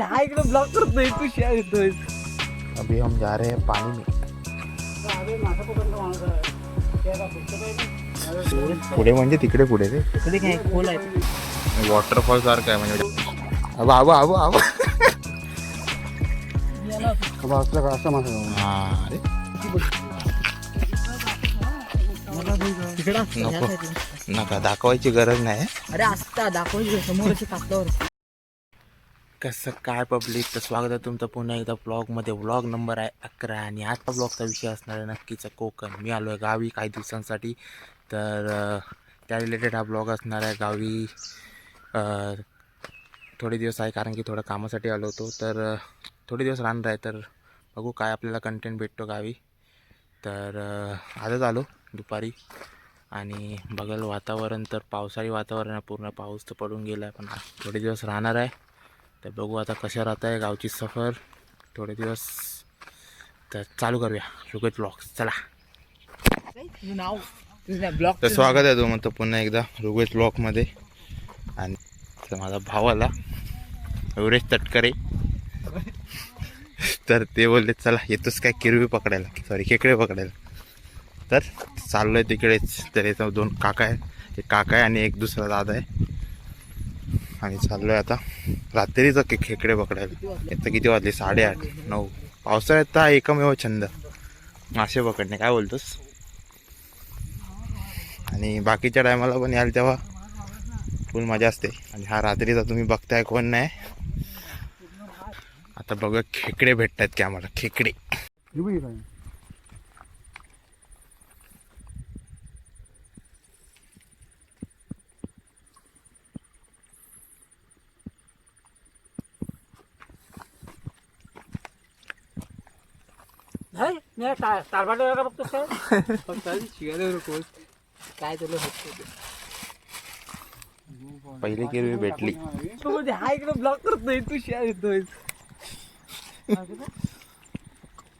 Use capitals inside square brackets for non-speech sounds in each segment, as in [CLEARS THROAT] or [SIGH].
हा इकडे ब्लॉक करतोय तू शिया येतोय अभी हम जा रहे हैं पानी में. पुढे म्हणजे तिकडे पुढे रे. इकडे काय खोल आहे. वॉटरफॉल सारखं आहे म्हणजे. अबा आबा आबा आबा असलं का असं माझं हा अरे. तिकडे नको. दाखवायची गरज नाही. अरे असता दाखवायची समोर अशी टाकल्यावर कसं काय पब्लिक तर स्वागत आहे तुमचं पुन्हा एकदा ब्लॉगमध्ये ब्लॉग नंबर आहे अकरा आणि आजचा ब्लॉगचा विषय असणार आहे नक्कीच कोकण. मी आलो आहे गावी काही दिवसांसाठी. तर त्या रिलेटेड हा ब्लॉग असणार आहे गावी. थोडे दिवस आहे कारण की थोडं कामासाठी आलो होतो. तर थोडे दिवस राहणार आहे. तर बघू काय आपल्याला कंटेंट भेटतो गावी. तर आजच आलो दुपारी. आणि बघाल वातावरण तर पावसाळी वातावरण आहे. पूर्ण पाऊस तर पडून गेला आहे पण थोडे दिवस राहणार आहे. तर बघू आता कशा राहत आहे गावची सफर. थोडे दिवस तर चालू करूया. सुगत ब्लॉग चला. तर स्वागत आहे म्हणतो पुन्हा एकदा रुगेत ब्लॉकमध्ये आणि तर माझा भाव आला एवढेच तटकरे. तर ते बोलले चला येतोच काय किरवी पकडायला? सॉरी खेकडे पकडायला. तर चाललो आहे तिकडेच. तर इथं दोन काका आहे एक काका आहे आणि एक दुसरा दादा आहे. आणि चाललो आहे आता. रात्रीचं के खेकडे पकडायला. आता किती वाजले? साडेआठ नऊ. पावसाळ्यात तर हा एकमेव छंद. मासे पकडणे. काय बोलतोस? आणि बाकीच्या टायमाला पण याल तेव्हा. फुल मजा असते. आणि हा रात्रीचा तुम्ही बघताय कोण नाही. आता बघा खेकडे भेटतात की आम्हाला. खेकडे. [LAUGHS] मी तारबाटे का बघतोस काय फक्त तुला पहिली किरवी भेटली। तू म्हणजे हा इकडे ब्लॉक करतोय तू शिया येतोय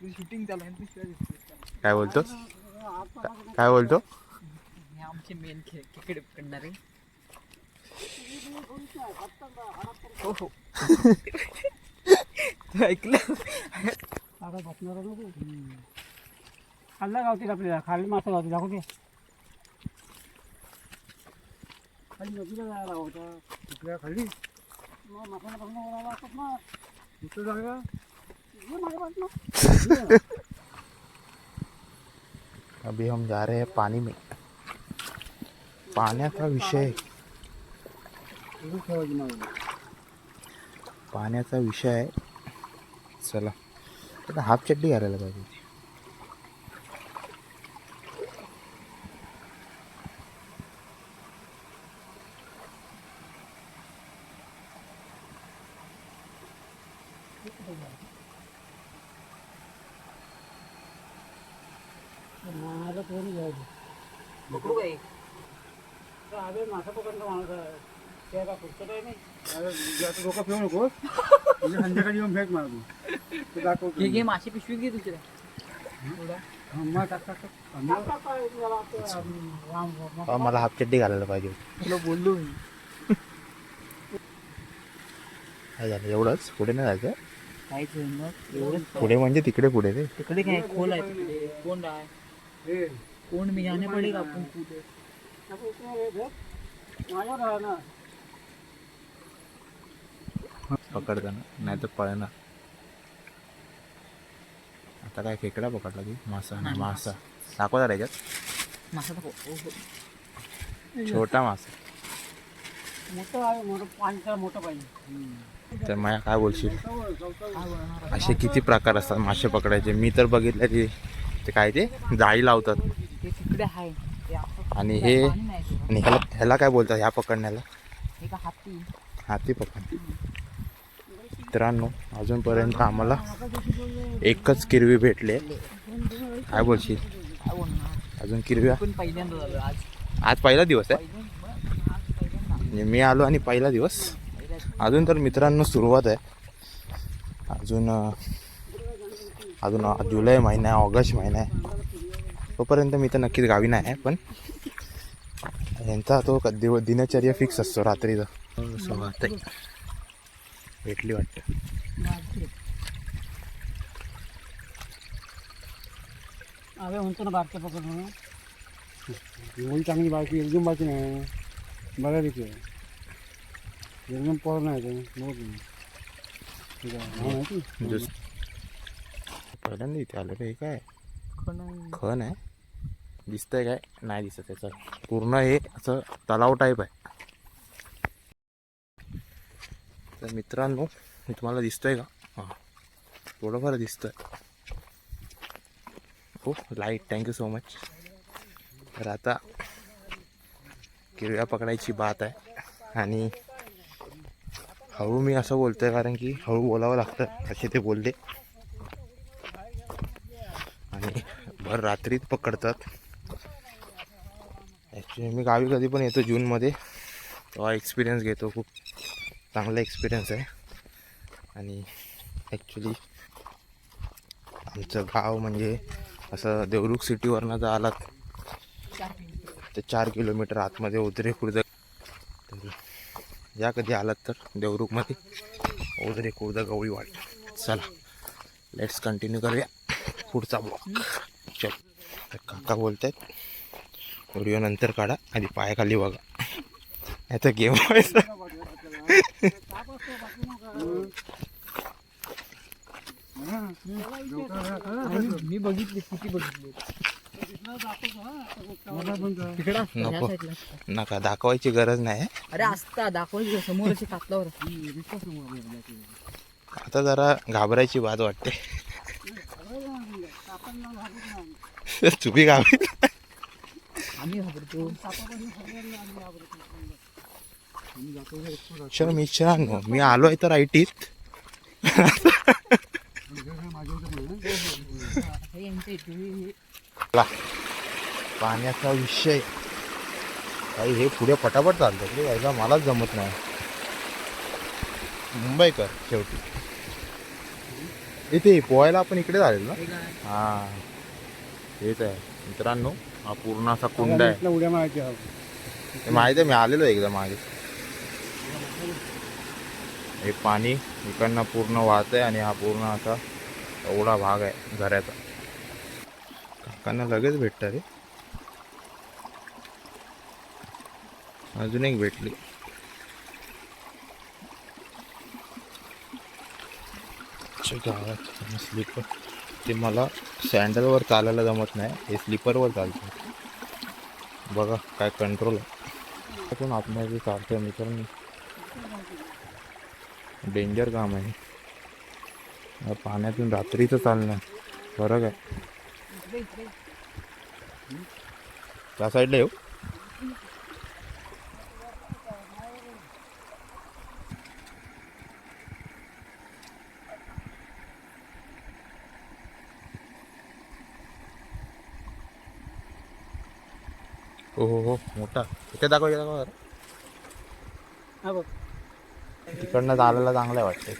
शूटिंग चालू आहे तू. काय बोलतो? काय बोलतो? आमचे मेन खेकडे पकडणारे हो हो. [LAUGHS] तू? ऐकलं खाल्ला गावतील आपल्याला खाली मासा गावतील दाखवते खाली नदीला जायला होता. कुठल्या खाली? मग बघणं असतात ना. दुसरं जागा. अभी हम जा रहे हैं पानी में। पाण्याचा विषय. पाण्याचा विषय आहे चला। आता हाफ चड्डी घालायला पाहिजे होती. माशाला कोणी घ्यायचं पकडू काय तर अरे मासा पकडणं माणूस आहे ते का पुस्तक काही नाही अरे जास्त डोकं फिरू नकोस म्हणजे संध्याकाळी येऊन भेट मला तू ते दाखवतो घे घे माशी पिशवी घे दुसऱ्या मग टाक टाक टाक. राम अहो, मला हाफ चड्डी घालायला पाहिजे. होती तुला बोललो मी. काय झालं? एवढंच? पुढे नाही जायचं? काहीच होईल मग. एवढंच पुढे म्हणजे तिकडे पुढे रे. तिकडे काय? खोल आहे तिकडे. कोण आहे हे कोण? मी जाणे पडेगा आपण कुठे माझ्यावर राहा ना पकडताना नाही तर पळणार आता काय खेकडा पकडला की मासा नाही मासा. दाखवा जरा याच्यात. मासा दाखव. हो, हो. छोटा मासा. मोठं पाहिजे. तर माया काय बोलशील? असे किती प्रकार असतात मासे पकडायचे. मी तर बघितलं ते ते काय ते? जाळी लावतात. आणि हे. आणि ह्याला ह्याला काय बोलतात? ह्या पकडण्याला? हे हाती. हाती पकड मित्रांनो अजूनपर्यंत आम्हाला एकच किरवी भेटले काय बोलशील? अजून किरव्या? आज आज पहिला दिवस आहे. म्हणजे मी आलो आणि पहिला दिवस. अजून तर मित्रांनो सुरुवात आहे. अजून अजून जुलै महिना आहे ऑगस्ट महिना आहे. तोपर्यंत मी तर नक्कीच गावी नाही आहे पण यांचा तो क- दिव दिनचर्या फिक्स असतो रात्रीचा. हो, सुरुवात आहे. भेटली वाटतं. अरे म्हणतो ना बारके पकड म्हणून. चांगली बारकी एकदम बारकी नाही. बऱ्यापैकी आहे एकदम पोर नाही ते. मोठ. नाही पहिल्यांदा इथे आलं रे हे काय? खण आहे. दिसतंय काय? नाही दिसत त्याचं पूर्ण हे असं तलाव टाईप आहे. तर मित्रांनो मी तुम्हाला दिसतोय का? हां. थोडंफार दिसतोय. हो लाइट थँक्यू सो मच तर आता किरव्या पकडायची बात आहे. आणि हळू मी असं बोलतोय कारण की हळू बोलावं लागतं असे ते बोलले. आणि भर रात्रीत पकडतात. ॲक्च्युली मी गावी कधी पण येतो जूनमध्ये. तेव्हा एक्सपिरियन्स घेतो खूप. चांगला एक्सपिरियन्स आहे. आणि ॲक्च्युली आमचं गाव म्हणजे असं देवरुख सिटीवरनं जर आलात तर चार किलोमीटर आतमध्ये उदरे खुर्द तर या कधी आलात तर देवरुखमध्ये उदरे खुर्द गवळी वाट. चला लेट्स कंटिन्यू करूया पुढचा ब्लॉक चल तर काका बोलत आहेत व्हिडिओ नंतर काढा आधी पायाखाली बघा. नाही तर गेम व्हायचा मी बघितली किती बघितली तिकडं असतं, ह्या नको. साईडला असतं. नका दाखवायची गरज नाही. अरे असता दाखवायची समोर अशी आता जरा घाबरायची बात वाटते. तुम्ही घाबरी आम्ही घाबरतो. मित्रांनो मी आलोय तर आय टीत हे यांच्या इथे हे- ला पाण्याचा विषय. काही हे पुढे पटापट चालतं. रे यायला मलाच जमत नाही. मुंबईकर. शेवटी. इथे पोहायला आपण इकडे झालेलो ना? हे. हेच आहे. मित्रांनो हा पूर्ण असा कुंड आहे. उड्या मारायची आहे. ते माहिती आहे मी आलेलो एकदा मागे. हे पाणी इकडनं पूर्ण वाहत आहे आणि हा पूर्ण असा एवढा भाग आहे घराचा. काकांना लगेच भेटतं रे. अजून एक भेटली. गावात स्लीपर ते मला सँडलवर चालायला जमत नाही. हे स्लीपरवर चालतं. बघा काय कंट्रोल आहे. पण आपल्याला चालते मित्रांनो डेंजर काम आहे. पाण्यातून रात्रीचं चालणं फरक आहे. त्या साईडला येऊ. हो हो हो. मोठा. इथे दाखव इथे दाखव जरा. हा बघ. तिकडनं चालायला चांगलं आहे वाटतं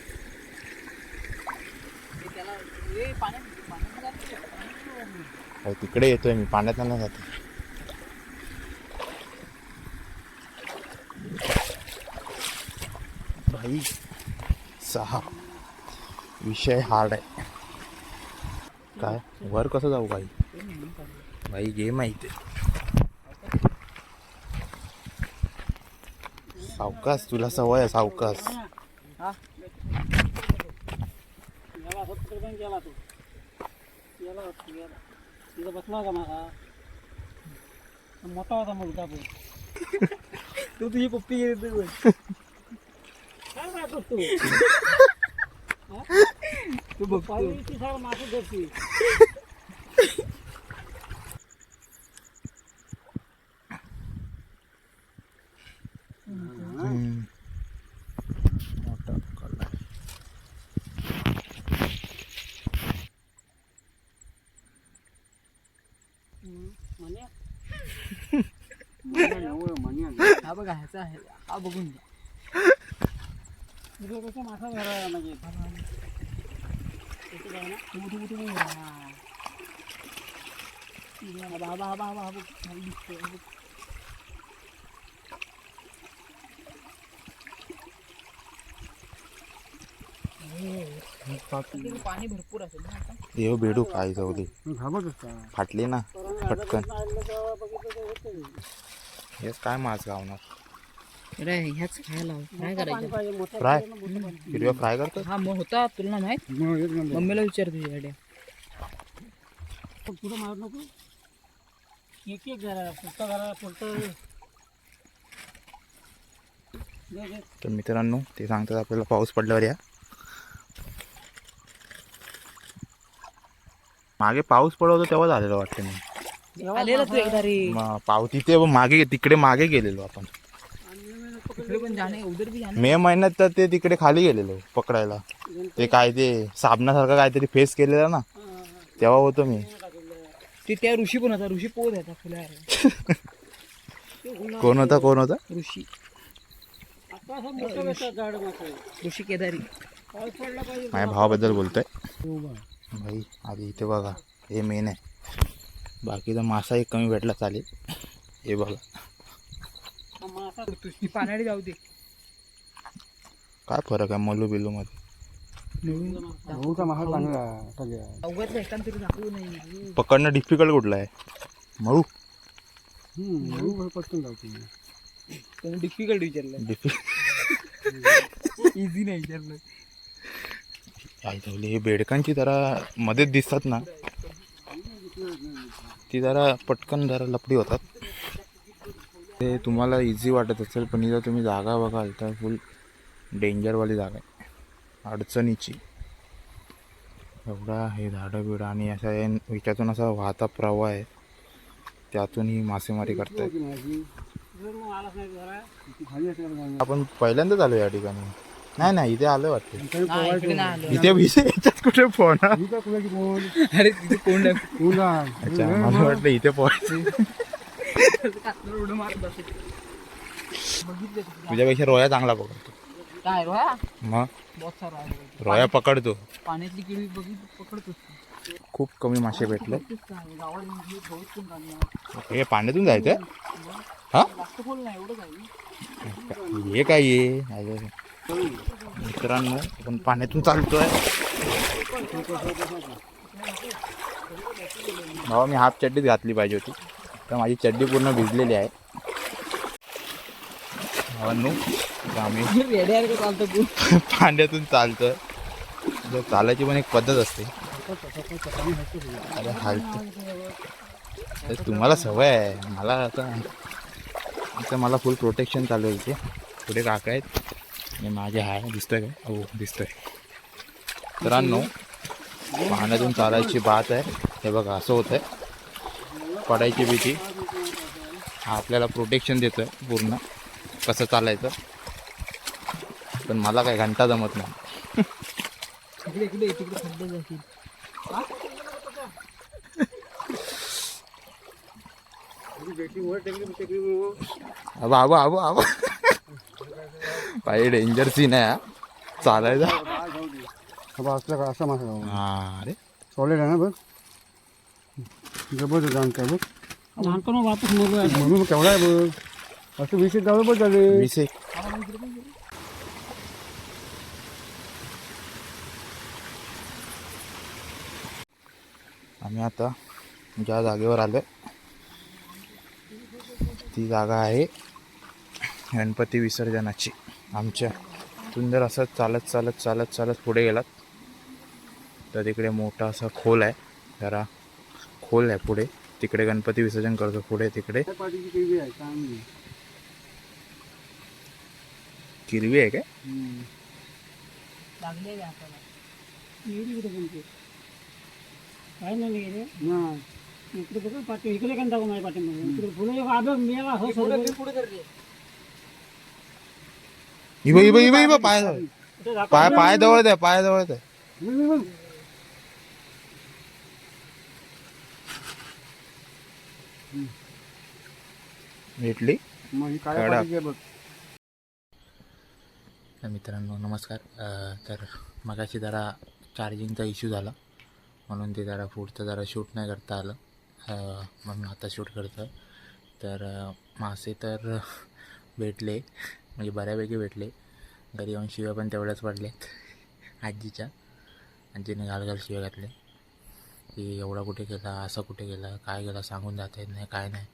हे त्याला हे पाण्यात पाण्यात जाते. तिकडे येतोय मी पाण्यात नाही जाते. भाई सहा. विषय हार्ड आहे. काय? वर कसं जाऊ भाई भाई गेम आहे इथे. सावकाश तुला सवय आहे सावकाश हा? याला असं पकडून गेला तो याला वाटतं, याला तिथं बसला होता माझा मोठा होता मुलगा पण तू तुझी पप्पी घेते बघ. काय करतोस तू तू बघतो पाहिजे सगळं मासे हा बघा ह्याचा आहे. हा बघून घ्या. कसं मासा म्हणजे काय ना. हा बघ दिसतोय. पाणी भरपूर असेल ना आता येऊ भेडू काय घाबत असता फाटली ना पटकन. हेच काय मास गावणार? अरे ह्याच खायला काय करायचं? फ्राय? हिरव्या फ्राय करतो हा मग होता तुला माहीत? मम्मीला विचार तुझ्याकडे पुढं मारत नको. एक एक जरा पुढचा जरा पुढचं. तर मित्रांनो ते सांगतात आपल्याला पाऊस पडल्यावर या. मागे पाऊस पडवतो तेव्हा झालेलं वाटतं मी आलेला तू एकदा रे. मग पाव तिथे मागे तिकडे मागे गेलेलो आपण. तिकडे पण जाणे उधर बी जाणे मे महिन्यात तर ते तिकडे खाली गेलेलो पकडायला. ते काय ते साबणासारखं काहीतरी फेस केलेला ना तेव्हा होतो मी. ते त्या ऋषी पण होता ऋषी पोत होता फुला. [LAUGHS] कोण होता कोण होता? ऋषी. ऋषी केदारी. माझ्या भावाबद्दल बोलतोय. भाई आधी इथे बघा हे मेन आहे. बाकीचा मासा एक कमी भेटला चालेल. हे बघा. ती पाण्याने जाऊ दे. काय फरक आहे मलू बिलू मध्ये? पकडणं डिफिकल्ट कुठलं आहे? मळू? भाऊ पटकन जाऊ डिफिकल्ट विचारलं डिफि इझी नाही विचारलं हे बेडकांची जरा मध्येच दिसतात ना. ती जरा पटकन जरा लपडी होतात. ते तुम्हाला इझी वाटत असेल पण इथं तुम्ही जागा बघाल तर फुल डेंजरवाली जागा आहे. अडचणीची. एवढा हे झाडं बिडं आणि असा हे असा वाहता प्रवाह आहे. त्यातूनही मासेमारी करतात आपण पहिल्यांदाच आलो या ठिकाणी. नाही नाही इथे आलो वाटतं. इथे विषय याच्यात कुठे फोन ही काय अरे तिथे कोण आहे? तुला अच्छा मला वाटलं इथे तिकडे. तुझ्यापेक्षा रोया चांगला पकडतो. काय रोया? मग? बहुत सारा आहे. रोया पकडतो. पाण्यातली किडी बघित पकडतोस तू. खूप कमी मासे भेटले. काय? गावाला म्हणजे. हे पाण्यातून जायचं हा? जास्त खोल नाही एवढं जाईल हे काय आहे? मित्रांनो आपण पाण्यातून चालतोय. भावा मी हाफ चड्डीच घातली पाहिजे होती. तर माझी चड्डी पूर्ण भिजलेली आहे. भावांनो आम्ही [LAUGHS] पाण्यातून चालतोय. तर चालायची पण एक पद्धत असते. अरे हालतो तर तुम्हाला सवय आहे. मला आता आता मला फुल प्रोटेक्शन चालू आहे इथे. पुढे काका आहेत. आणि माझे हाय. दिसतोय काय हो दिसतोय. मित्रांनो पाण्यातून चालायची बात आहे. हे बघा असं होत आहे पडायची भीती. हा आपल्याला प्रोटेक्शन देतोय पूर्ण. कसं चालायचं? पण मला काय घंटा जमत नाही. इकडे इकडे तिकडे खड्डे पाहिजे डेंजर सीन आहे हा. चालायचा बाबा असला का असा मासा जाऊ हा अरे। सॉलिड आहे ना बघ ज़बरदस्त जाणता बघ लहानपणा वापस म्हणून केवढा आहे बघ असं विषय जाऊ बघ झाले वीस एक आम्ही आता। ज्या जागेवर आलोय ती जागा आहे गणपती विसर्जनाची. आमच्या सुंदर असं चालत चालत चालत चालत पुढे गेलात. तर तिकडे मोठा असा खोल आहे. जरा खोल आहे पुढे. तिकडे गणपती विसर्जन करतो. पुढे तिकडे. किरवी आहे काय? काय नाही गेले इकडे बघा पाठी इकडे kan टाकू माझ्या पाठीमध्ये इकडे फुलं आबे मेला हो पुढे पुढे कर इबा इबा इबा इबा पाय जवळ पाय पाय जवळ आहे पाय जवळ आहे भेटली? ही मित्रांनो नमस्कार. तर मगाशी जरा चार्जिंगचा इश्यू झाला. म्हणून ते जरा पुढचं जरा शूट नाही करता आलं. म्हणून आता शूट करतो तर मासे तर भेटले. म्हणजे बऱ्यापैकी भेटले. घरी येऊन शिव्या पण तेवढ्याच पडल्यात आजीच्या. आजीने घालघाल शिव्या घातले की एवढा कुठे गेला असं कुठे गेला काय गेला सांगून जाता येत नाही काय नाही.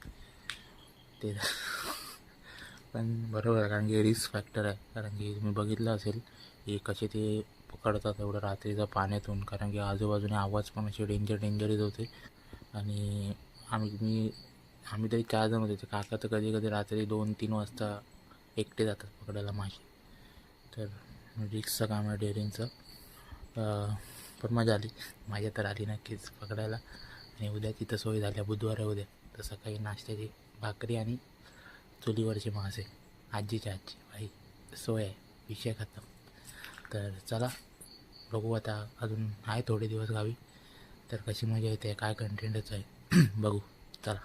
ते [LAUGHS] पण बरोबर आहे कारण की रिस्क फॅक्टर आहे. कारण की तुम्ही बघितलं असेल की कसे ते पकडतात एवढं रात्रीचा पाण्यातून. कारण की आजूबाजूने आवाज पण असे डेंजर डेंजरच होते. आणि आम्ही मी आम्ही तरी चार जण होते. ते काका तर कधी कधी रात्री दोन तीन वाजता एकटे जातात पकडायला मासे तर म्हणजे रिक्सचं काम आहे डेअरिंगचं. पण मजा आली. माझ्या तर आली नक्कीच पकडायला. आणि उद्या तिथं सोय झाल्या बुधवार आहे उद्या. तर सकाळी नाश्त्याची भाकरी आणि चुलीवरचे मासे. आजीच्या आजी भाई सोय आहे. विषय खतम. तर चला बघू आता अजून आहे थोडे दिवस गावी. तर कशी मजा येते काय कंटेंटच आहे [CLEARS THROAT] बघू. चला.